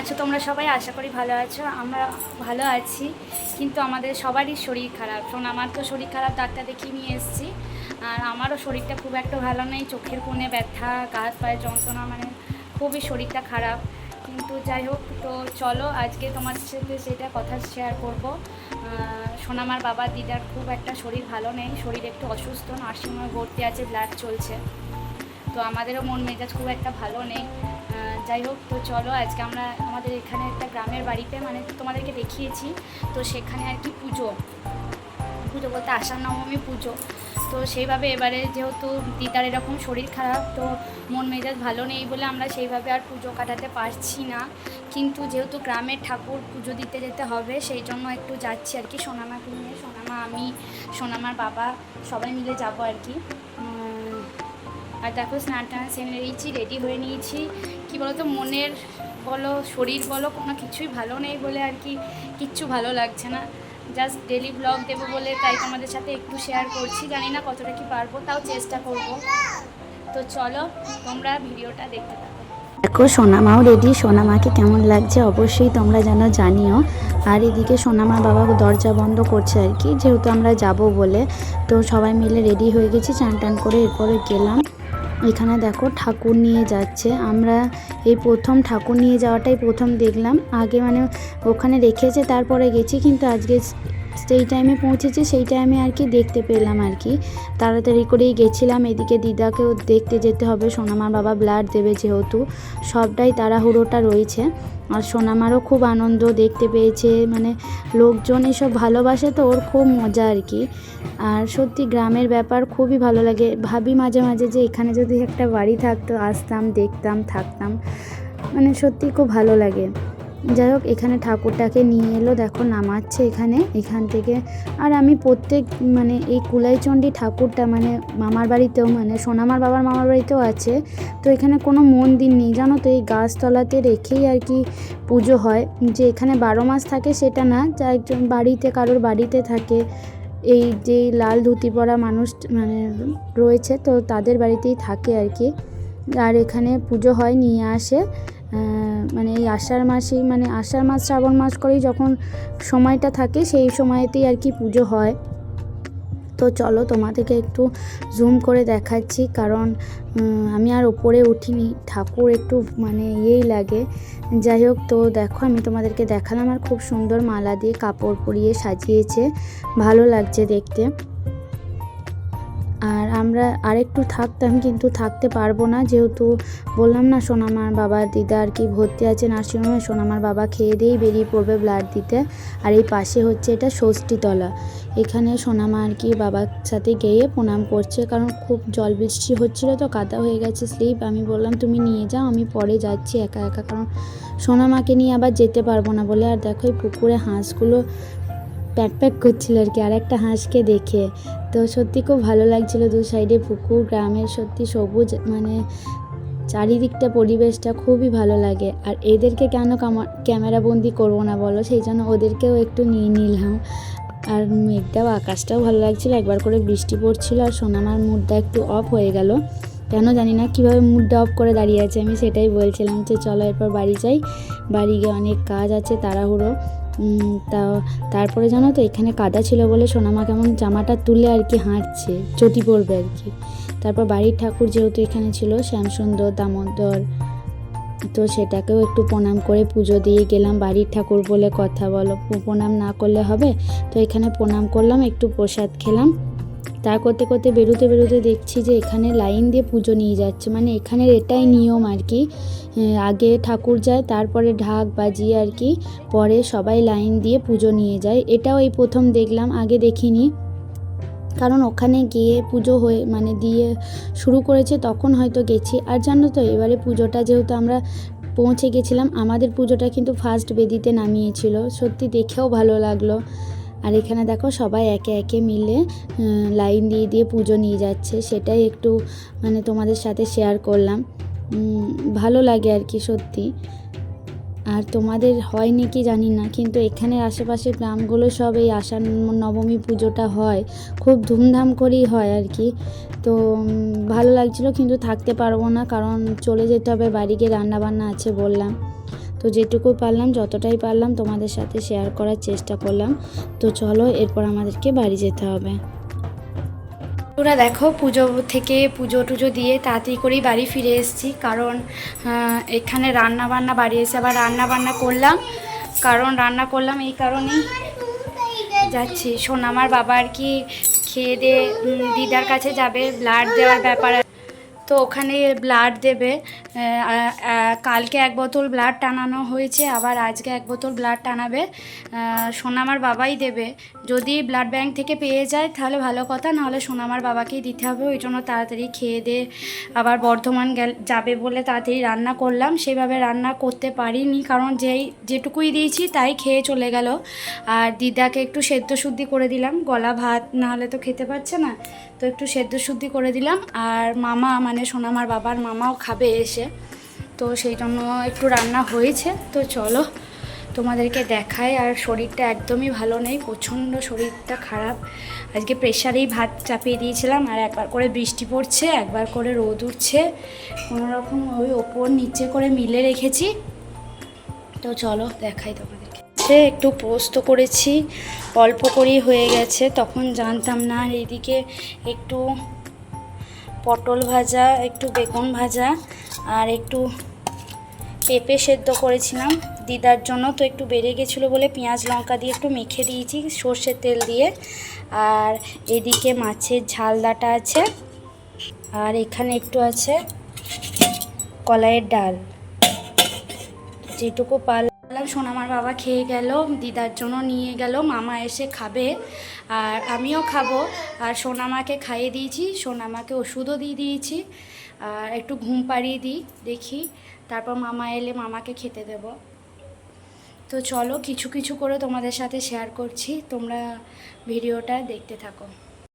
আছো, তোমরা সবাই আশা করি ভালো আছো, আমরা ভালো আছি, কিন্তু আমাদের সবারই শরীর খারাপ। শোন, আমার তো শরীর খারাপ, ডাক্তার দেখিয়ে নিয়ে এসেছি। আর আমারও শরীরটা খুব একটা ভালো নেই, চোখের কোণে ব্যথা গা হাত পায়ে যন্ত্রণা মানে খুবই শরীরটা খারাপ। কিন্তু যাই হোক, তো চলো আজকে তোমার সাথে সেটা কথা শেয়ার করব। সোনামার বাবা দিদার খুব একটা শরীর ভালো নেই, শরীর একটু অসুস্থ, নার্সিংহোমে ভর্তি আছে ব্লাড চলছে। তো আমাদেরও মন মেজাজ খুব একটা ভালো নেই। যাই হোক, তো চলো, আজকে আমরা আমাদের এখানে একটা গ্রামের বাড়িতে মানে তোমাদেরকে দেখিয়েছি, তো সেখানে আর কি পুজো। পুজো বলতে আষাঢ় নবমী পুজো। তো সেইভাবে এবারে যেহেতু দিদার এরকম শরীর খারাপ, তো মন মেজাজ ভালো নেই বলে আমরা সেইভাবে আর পুজো কাটাতে পারছি না। কিন্তু যেহেতু গ্রামের ঠাকুর পুজো দিতে যেতে হবে, সেই জন্য একটু যাচ্ছি আর কি। সোনামাকে নিয়ে, সোনামা আমি, সোনামার বাবা সবাই মিলে যাব আর কি। আর দেখো স্নান টান সেরে নিয়েছি রেডি হয়ে নিয়েছি। কি বলতো, মনের বলো, শরীর বলো, কোনো কিছুই ভালো নেই বলে আর কি, কিচ্ছু ভালো লাগছে না। জাস্ট ডেলি ব্লগ দেবো বলে তাই তোমাদের সাথে একটু শেয়ার করছি। জানি না কতটা কি পারব, তাও চেষ্টা করব। তো চলো, তোমরা ভিডিওটা দেখতে দেখো, সোনামাও রেডি সোনামাকে কেমন লাগছে অবশ্যই তোমরা যেন জানিও। আর এদিকে সোনামা বাবা দরজা বন্ধ করছে আর কি, যেহেতু আমরা যাব বলে। তো সবাই মিলে রেডি হয়ে গেছি চান টান করে এরপরে গেলাম। এখানে দেখো ঠাকুর নিয়ে যাচ্ছে। আমরা এই প্রথম ঠাকুর নিয়ে যাওয়াটাই প্রথম দেখলাম। আগে মানে ওখানে রেখেছে, তারপরে গেছি, কিন্তু আজকে সেই টাইমে পৌঁছেছে, সেই টাইমে আর কি দেখতে পেলাম আর কি। তাড়াতাড়ি করেই গেছিলাম, এদিকে দিদাকেও দেখতে যেতে হবে। সোনামার বাবা ব্লাড দেবে যেহেতু, সবটাই তাড়াহুড়োটা রয়েছে। আর সোনামারও খুব আনন্দ দেখতে পেয়েছে মানে লোকজন এসব ভালোবাসে তো, ওর খুব মজা আর কি। আর সত্যি গ্রামের ব্যাপার খুবই ভালো লাগে। ভাবি মাঝে মাঝে যে এখানে যদি একটা বাড়ি থাকতো, আসতাম, দেখতাম, থাকতাম। মানে সত্যি খুব ভালো লাগে। যাই হোক, এখানে ঠাকুরটাকে নিয়ে এলো, দেখো নামাচ্ছে এখানে, এখান থেকে। আর আমি প্রত্যেক মানে এই কুলাইচণ্ডী ঠাকুরটা মানে মামার বাড়িতেও মানে সোনামার বাবার মামার বাড়িতেও আছে। তো এখানে কোনো মন্দির নেই, জানো তো, এই গাছতলাতে রেখেই আর কি পুজো হয়। যে এখানে বারো মাস থাকে সেটা না, যা একজন বাড়িতে, কারোর বাড়িতে থাকে। এই যে লাল ধুতি পরা মানুষ মানে রয়েছে, তো তাদের বাড়িতেই থাকে আর কি। আর এখানে পুজো হয়, নিয়ে আসে। মানে এই আষাঢ় মাসেই মানে আষাঢ় মাস, শ্রাবণ মাস করেই যখন সময়টা থাকে, সেই সময়তেই আর কি পুজো হয়। তো চলো তোমাদেরকে একটু জুম করে দেখাচ্ছি, কারণ আমি আর ওপরে উঠিনি। ঠাকুর একটু মানে ইয়েই লাগে। যাই হোক, তো দেখো, আমি তোমাদেরকে দেখালাম আর খুব সুন্দর মালা দিয়ে কাপড় পরিয়ে সাজিয়েছে। ভালো লাগছে দেখতে। আমরা আরেকটু থাকতাম, কিন্তু থাকতে পারব না। যেহেতু বললাম না, সোনামার বাবার দিদা আর কি ভর্তি আছে নার্সিংহোমে, সোনামার বাবা খেয়ে দিয়েই বেরিয়ে পড়বে ব্লাড দিতে। আর এই পাশে হচ্ছে এটা ষষ্ঠীতলা। এখানে সোনামা আর কি বাবার সাথে গিয়ে প্রণাম করছে, কারণ খুব জল বৃষ্টি হচ্ছিল তো, কাদা হয়ে গেছে স্লিপ। আমি বললাম, তুমি নিয়ে যাও, আমি পরে যাচ্ছি একা একা, কারণ সোনামাকে নিয়ে আবার যেতে পারব না বলে। আর দেখো এই পুকুরে হাঁসগুলো প্যাক প্যাক করছিল আর কি আর একটা হাঁসকে দেখে। তো সত্যি খুব ভালো লাগছিল দু সাইডে পুকুর, গ্রামের সত্যি সবুজ মানে চারিদিকটা, পরিবেশটা খুবই ভালো লাগে। আর এদেরকে কেন ক্যামেরা বন্দি করব না বলো, সেই জন্য ওদেরকেও একটু নিয়ে নিলাম। আর মেঘটাও, আকাশটাও ভালো লাগছিল, একবার করে বৃষ্টি পড়ছিল আর সোনামার মুডটা একটু অফ হয়ে গেল। কেন জানি না কীভাবে মুডটা অফ করে দাঁড়িয়ে আছে, আমি সেটাই বলছিলাম যে চলো এরপর বাড়ি যাই। বাড়ি গিয়ে অনেক কাজ আছে, তাড়াহুড়ো। তা, তারপরে জানো তো, এখানে কাদা ছিল বলে সোনামা কেমন জামাটা তুলে আর কি হাঁটছে, চটি পড়বে আর কি। তারপর বাড়ির ঠাকুর যেহেতু এখানে ছিল, শ্যামসুন্দর, দামোদর, তো সেটাকেও একটু প্রণাম করে পুজো দিয়ে গেলাম, বাড়ির ঠাকুর বলে কথা বলো। প্রণাম না করলে হবে? তো এখানে প্রণাম করলাম, একটু প্রসাদ খেলাম। তা করতে করতে বেরোতে বেরোতে দেখছি যে এখানে লাইন দিয়ে পুজো নিয়ে যাচ্ছে। মানে এখানের এটাই নিয়ম আর কি। আগে ঠাকুর যায়, তারপরে ঢাক বাজিয়ে আর কি, পরে সবাই লাইন দিয়ে পুজো নিয়ে যায়। এটাও এই প্রথম দেখলাম, আগে দেখিনি। কারণ ওখানে গিয়ে পুজো হয়ে মানে দিয়ে শুরু করেছে, তখন হয়তো গেছি। আর জানো তো, এবারে পুজোটা যেহেতু আমরা পৌঁছে গেছিলাম, আমাদের পুজোটা কিন্তু ফার্স্ট বেদিতে নামিয়েছিল। সত্যি দেখেও ভালো লাগল। আর এখানে দেখো সবাই একে একে মিলে লাইন দিয়ে দিয়ে পুজো নিয়ে যাচ্ছে। সেটাই একটু মানে তোমাদের সাথে শেয়ার করলাম। ভালো লাগে আর কি সত্যি। আর তোমাদের হয় নাকি জানি না, কিন্তু এখানের আশেপাশে গ্রামগুলো সব এই আষাঢ় নবমী পুজোটা হয়। খুব ধুমধাম করেই হয় আর কি। তো ভালো লাগছিল, কিন্তু থাকতে পারব না, কারণ চলে যেতে হবে, বাড়ি গিয়ে রান্নাবান্না আছে বললাম। তো যেটুকু পারলাম, যতটাই পারলাম তোমাদের সাথে শেয়ার করার চেষ্টা করলাম। তো চলো, এরপর আমাদেরকে বাড়ি যেতে হবে। তোরা দেখো, পুজো থেকে পুজো টুজো দিয়ে তাড়াতাড়ি করেই বাড়ি ফিরে এসেছি। কারণ এখানে রান্না বান্না বাড়ি এসে আবার রান্না বান্না করলাম। কারণ, রান্না করলাম এই কারণেই। যাচ্ছি। শোন, আমার বাবা আর কি খেয়ে দিয়ে দিদার কাছে যাবে ব্লাড দেওয়ার ব্যাপার। তো ওখানে ব্লাড দেবে। কালকে এক বোতল ব্লাড টানানো হয়েছে, আবার আজকে এক বোতল ব্লাড টানাবে। সোনামার বাবাই দেবে। যদি ব্লাড ব্যাংক থেকে পেয়ে যায়, তাহলে ভালো কথা, নাহলে সোনামার বাবাকেই দিতে হবে। ওই জন্য তাড়াতাড়ি খেয়ে দিয়ে আবার বর্ধমান গেল, যাবে বলে তাড়াতাড়ি রান্না করলাম। সেভাবে রান্না করতে পারিনি, কারণ যেই, যেটুকুই দিয়েছি তাই খেয়ে চলে গেল। আর দিদাকে একটু সেদ্ধ শুদ্ধি করে দিলাম। গলা ভাত নাহলে তো খেতে পারছে না। তো একটু সেদ্ধ শুদ্ধি করে দিলাম। আর মামা মানে সোনামার বাবার মামাও খাবে এসে। তো সেই জন্য একটু রান্না হয়েছে। তো চলো তোমাদেরকে দেখায় আর শরীরটা একদমই ভালো নেই, প্রচণ্ড শরীরটা খারাপ। আজকে প্রেশারেই ভাত চাপিয়ে দিয়েছিলাম। আর একবার করে বৃষ্টি পড়ছে, একবার করে রোদ উঠছে। কোনো রকম ওই ওপর নিচে করে মিলে রেখেছি। তো চলো দেখাই তোমাদেরকে সে একটু পোস্ত করেছি অল্প করেই হয়ে গেছে, তখন জানতাম না আর এইদিকে একটু পটল ভাজা, একটু বেগুন ভাজা আর একটু পেঁপে সেদ্ধ করেছিলাম। দিদার জন্য তো একটু বেড়ে গেছিল বলে পেঁয়াজ লঙ্কা দিয়ে একটু মেখে দিয়েছি সর্ষের তেল দিয়ে। আর এদিকে মাছের ঝালদাটা আছে আর এখানে একটু আছে কলাইয়ের ডাল। যেটুকু পারলাম সোনামার বাবা খেয়ে গেল, দিদার জন্য নিয়ে গেল, মামা এসে খাবে, আর আমিও খাব। আর সোনামাকে খাইয়ে দিয়েছি সোনামাকে ওষুধও দিয়ে দিয়েছি, আর একটু ঘুম পাড়িয়ে দিই, দেখি। তারপর মামা এলে মামাকে খেতে দেব। তো চলো, কিছু কিছু করে তোমাদের সাথে শেয়ার করছি, তোমরা ভিডিওটা দেখতে থাকো।